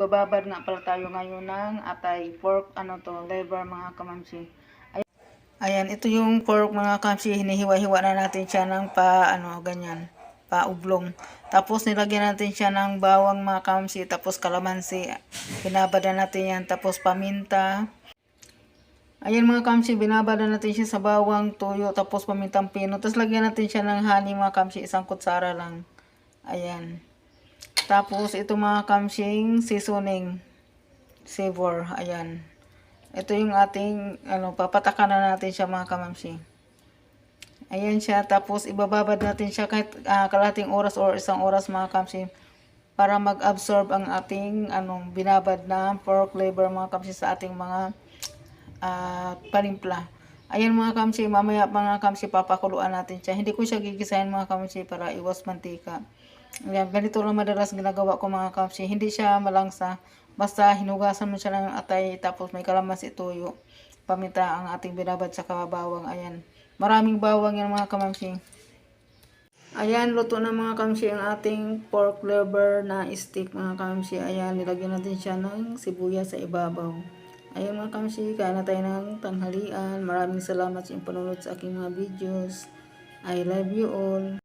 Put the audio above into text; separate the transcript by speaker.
Speaker 1: Bababad nga pala tayo ngayon ng atay, pork, ano to, liver mga kamamsi. Ay- Ayan, ito yung pork mga kamsi, hinihiwa-hiwa na natin siya ng pa, ano, ganyan, pa ublong. Tapos nilagyan natin siya ng bawang mga kamsi, tapos kalamansi. Binabada natin yan, tapos paminta. Ayan mga kamsi, binabada natin siya sa bawang, tuyo, tapos pamintang pino. Tapos lagyan natin siya ng honey mga kamsi, isang kutsara lang. Ayan. Tapos ito mga kamsing seasoning, savor, ayan. Ito yung ating, ano, papatakan na natin siya mga kamamsi. Ayan siya, tapos ibababad natin siya kahit ah, kalating oras or isang oras mga kamsi para mag-absorb ang ating ano, binabad na pork liver mga kamsi sa ating mga ah, panimpla. Ayan mga kamsi, mamaya mga kamsi papakuluan natin siya. Hindi ko siya gigisahin mga kamsi para iwas mantika. Ayan, ganito lang madalas ginagawa ko mga kamsi. Hindi siya malangsa. Basta hinugasan mo siya ng atay tapos may kalamansi tuyo. Paminta ang ating binabad sa kababawang. Ayan. Maraming bawang yan mga kamamsi. Ayan, luto na mga kamsi ang ating pork liver na stick mga kamsi. Ayan, nilagyan natin siya ng sibuyas sa ibabaw. Ayan mga kamsi, kain na tayo ng tanghalian. Maraming salamat sa inyong panunod sa aking mga videos. I love you all.